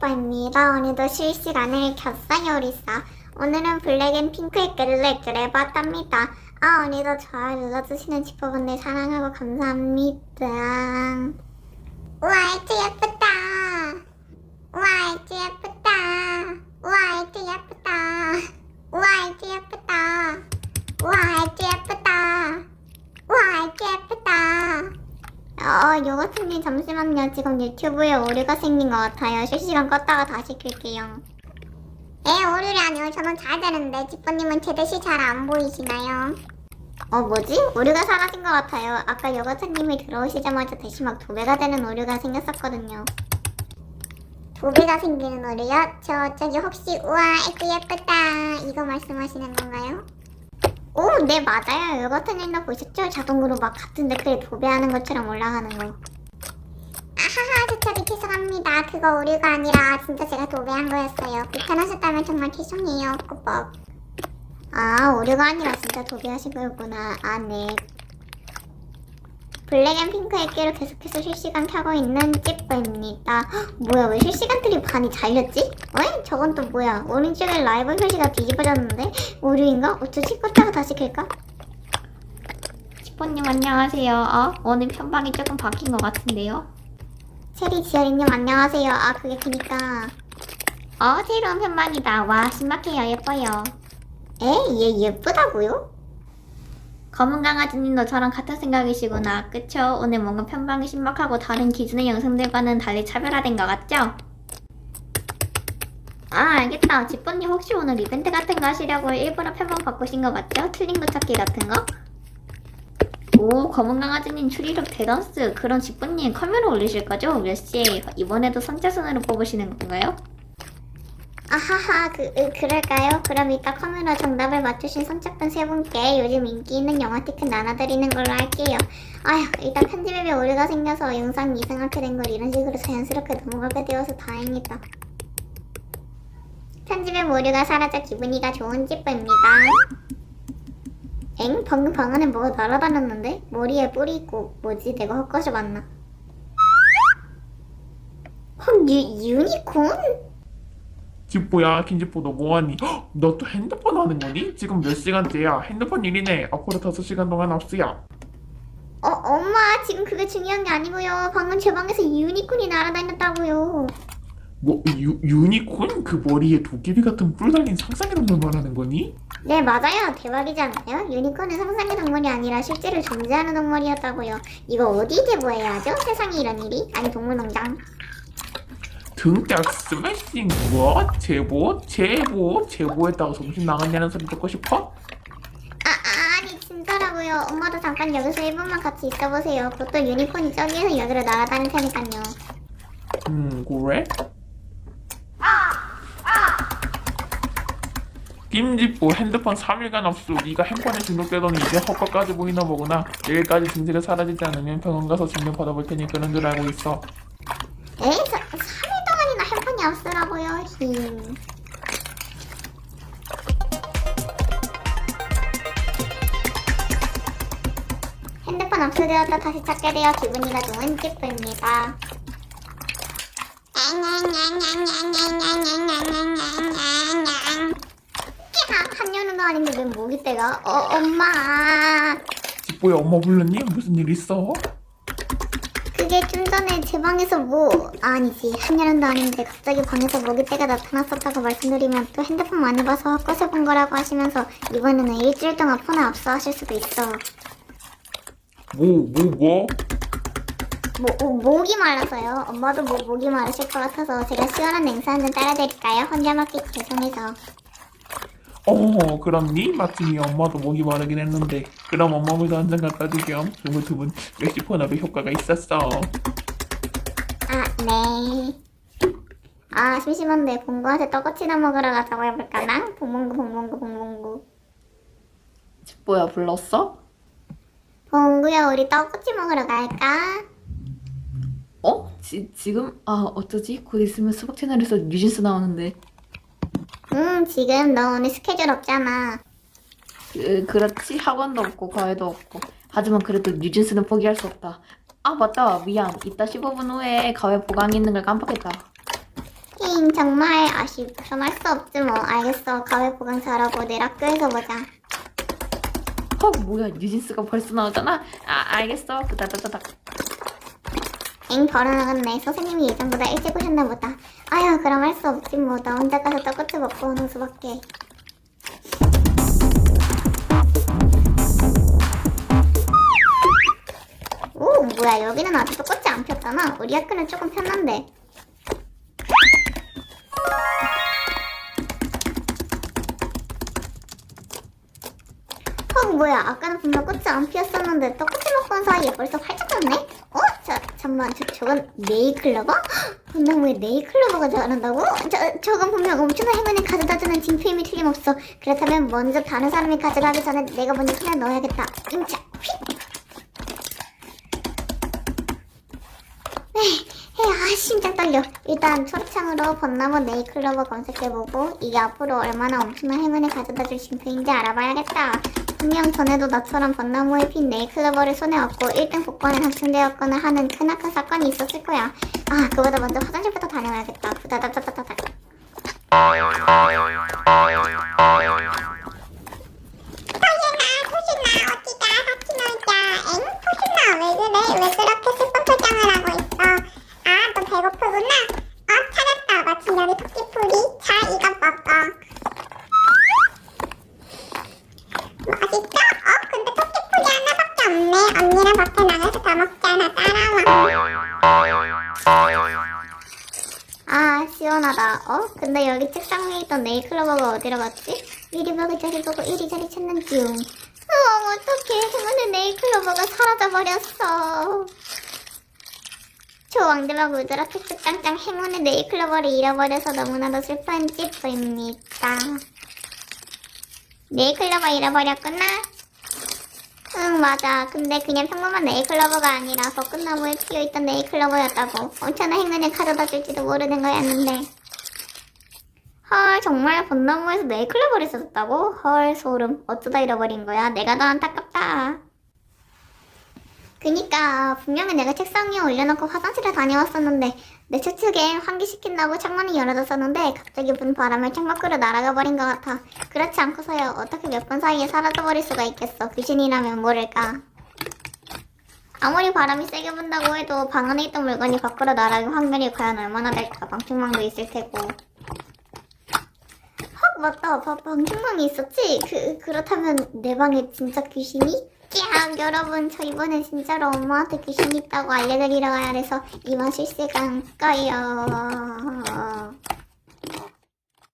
찌뽀입니다. 오늘도 실시간을 켰어요, 우리사. 오늘은 블랙 앤 핑크의 글을 해봤답니다. 아, 오늘도 좋아요 눌러주시는 찌뽀분들 사랑하고 감사합니다. 우와, 알트 예쁘다. 우와, 알트 예쁘다. 우와, 알트 예쁘다. 우와, 알트 예쁘다. 우와, 알트 예쁘다. 우와, 알트 예쁘다. 어, 요거트님 잠시만요. 지금 유튜브에 오류가 생긴 것 같아요. 실시간 껐다가 다시 켤게요. 에, 오류이 아니요. 저는 잘 되는데, 지퍼님은 제 대시 잘 안 보이시나요? 어, 뭐지? 오류가 사라진 것 같아요. 아까 요거트님이 들어오시자마자 대시 막 도배가 되는 오류가 생겼었거든요. 도배가 생기는 오류요? 저, 저기 혹시, 우와, 애기 예쁘다. 이거 말씀하시는 건가요? 오, 네 맞아요. 요거트님도 보셨죠? 자동으로 막 같은 댓글에 도배하는 것처럼 올라가는 거. 아하하, 저처리 죄송합니다. 그거 오류가 아니라 진짜 제가 도배한 거였어요. 불편하셨다면 정말 죄송해요, 꾸벅. 아, 오류가 아니라 진짜 도배하신 거였구나. 아, 네. 블랙 앤 핑크의 끼로 계속해서 실시간 켜고 있는 찌뿌입니다. 헉, 뭐야, 왜 실시간들이 반이 잘렸지? 어이? 저건 또 뭐야? 오른쪽에 라이브 표시가 뒤집어졌는데? 오류인가? 어쩌지? 껐다가 다시 켤까? 치포님 안녕하세요. 어? 오늘 편방이 조금 바뀐 것 같은데요. 체리 지열이님 안녕하세요. 아, 그게 그니까. 어 새로운 편방이다. 와 신박해요. 예뻐요. 에? 얘 예쁘다고요? 검은 강아지님도 저랑 같은 생각이시구나. 그쵸? 오늘 뭔가 편방이 신박하고 다른 기존의 영상들과는 달리 차별화된 것 같죠? 아 알겠다. 지뽀님 혹시 오늘 이벤트 같은 거 하시려고 일부러 편방 바꾸신 거 맞죠? 틀린 거 찾기 같은 거? 오 검은 강아지님 추리력 대던스 그럼 지뽀님 카메라 올리실 거죠? 몇 시에 이번에도 선착순으로 뽑으시는 건가요? 아하하, 그, 으, 그럴까요? 그럼 이따 카메라 정답을 맞추신 선착분 세 분께 요즘 인기 있는 영화 티켓 나눠드리는 걸로 할게요. 아휴, 일단 편집앱에 오류가 생겨서 영상이 이상하게 된 걸 이런 식으로 자연스럽게 넘어가게 되어서 다행이다. 편집앱 오류가 사라져 기분이가 좋은 찌뿌입니다. 엥? 방금 방 안에 뭐가 날아다녔는데? 머리에 뿔이 있고 뭐지? 내가 헛것이 봤나? 헉, 유, 유니콘? 집보야 김집보 너 뭐하니? 너 또 핸드폰 하는 거니? 지금 몇 시간째야? 핸드폰 일이네 앞으로 다섯 시간 동안 압수야 어, 엄마, 지금 그게 중요한 게 아니고요. 방금 제 방에서 유니콘이 날아다녔다고요. 뭐 유, 유니콘? 그 머리에 도깨비 같은 뿔 달린 상상의 동물 말하는 거니? 네, 맞아요. 대박이지 않나요? 유니콘은 상상의 동물이 아니라 실제로 존재하는 동물이었다고요. 이거 어디 제보해야죠? 세상에 이런 일이? 아니, 동물농장. 등짝 스매싱 뭐? 제보? 제보? 제보했다고 정신 나갔냐는 소리 듣고 싶어? 아, 아, 아니, 진짜라고요. 엄마도 잠깐 여기서 1분만 같이 있어보세요. 그것도 유니콘이 저기에서 여기로 날아다닐 테니까요. 음 그래? 김집보 핸드폰 3일간 압수 네가 핸폰에 중독되더니 이제 헛것까지 보이나 보구나 내일까지 증세가 사라지지 않으면 병원 가서 진료 받아볼 테니 그런 줄 알고 있어 에이, 저, 3일 동안이나 핸폰이 없으라고요. 힝. 핸드폰 없어되었다 다시 찾게 되어 기분이가 좋은 찌뿌입니다. 한여름도 아닌데 왜 목이 떼가? 어, 엄마. 집보야 엄마 불렀니? 무슨 일 있어? 그게 좀 전에 제 방에서 뭐 아니지 한여름도 아닌데 갑자기 방에서 먹이떼가 나타났었다고 말씀드리면 또 핸드폰 많이 봐서 헛것을 본 거라고 하시면서 이번에는 일주일 동안 폰을 압수하실 수도 있어 뭐 뭐 뭐? 뭐 어, 목이 말라서요 엄마도 뭐 목이 마르실 것 같아서 제가 시원한 냉수 한 잔 따라드릴까요? 혼자 먹기 죄송해서 어 그렇니? 마침 이 엄마도 목이 마르긴 했는데 그럼 엄마 물도 한 잔 갖다 주렴 두근두근 역시 폰업에 효과가 있었어 아 네 아 심심한데 봉구한테 떡꼬치나 먹으러 가자고 해볼까나? 봉봉구 봉봉구 봉봉구 뭐야 불렀어? 봉구야 우리 떡꼬치 먹으러 갈까? 어? 지, 지금? 아 어쩌지? 곧 있으면 수박 채널에서 뉴진스 나오는데 응, 지금 너 오늘 스케줄 없잖아. 그, 그렇지. 학원도 없고 과외도 없고. 하지만 그래도 뉴진스는 포기할 수 없다. 아 맞다. 미안. 이따 15분 후에 과외 보강이 있는 걸 깜빡했다. 힝, 띵 정말 아쉽 전할 수 없지 뭐. 알겠어. 가회 보강사라고 내일 학교에서 보자. 어 뭐야. 뉴진스가 벌써 나오잖아? 아 알겠어. 그다다다닥 엥 바로 나갔네 선생님이 예전보다. 일찍 오셨나 보다. 아휴 그럼 할 수 없지 뭐. 나 혼자 가서 떡꼬치 먹고 오는 수밖에. 오 뭐야. 여기는 아직도 꽃이 안 폈잖아 우리 학교는 조금 폈는데. 어 뭐야. 아까는 분명 꽃이 안 피었었는데 떡꼬치 먹고 온 사이에 벌써 활짝 폈네? 어? 자, 잠만 저, 저건 네일클로버? 분명왜 네일클로버가 잘한다고? 저, 저건 분명 엄청난 행운을 가져다주는 진표임이 틀림없어. 그렇다면 먼저 다른 사람이 가져가기 전에 내가 먼저 손에 넣어야겠다. 임차 휙 에이, 아 심장 떨려. 일단 초록창으로 벚나무 네일클로버 검색해보고 이게 앞으로 얼마나 엄청난 행운을 가져다줄 진표인지 알아봐야겠다 분명 전에도 나처럼 벚나무에 핀 네일클로버를 손에 얻고 1등 복권에 당첨되었거나 하는 크나큰 사건이 있었을 거야 아 그보다 먼저 화장실부터 다녀와야겠다 부다다다다다다 왜 그래? 왜 그렇게 슬픈 표정을 하고 있어? 아 너 배고프구나? 어? 근데 여기 책상 위에 있던 네일클로버가 어디로 갔지? 이리 보고 저리 보고 이리저리 찾는 중 어, 어떡해. 행운의 네일클로버가 사라져버렸어. 조왕들과 울드라 팩트짱짱 행운의 네일클로버를 잃어버려서 너무나도 슬픈 찌뿌입니다. 네일클로버 잃어버렸구나? 응, 맞아. 근데 그냥 평범한 네일클로버가 아니라 벚꽃나무에 피어있던 네일클로버였다고. 엄청난 행운을 가져다 줄지도 모르는 거였는데. 헐 정말 벚나무에서 네이클로버를 썼다고? 헐 소름. 어쩌다 잃어버린 거야? 내가 더 안타깝다. 그니까 분명히 내가 책상 위에 올려놓고 화장실에 다녀왔었는데 내 추측에 환기시킨다고 창문을 열어뒀었는데 갑자기 분 바람에 창밖으로 날아가 버린 것 같아. 그렇지 않고서야 어떻게 몇분 사이에 사라져버릴 수가 있겠어? 귀신이라면 모를까? 아무리 바람이 세게 분다고 해도 방 안에 있던 물건이 밖으로 날아갈 확률이 과연 얼마나 될까? 방충망도 있을 테고. 헉 맞다 바, 방충망이 있었지? 그, 그렇다면 내 방에 진짜 귀신이? 깍 여러분 저 이번엔 진짜로 엄마한테 귀신이 있다고 알려드리러 가야 해서 이만 실시간 까요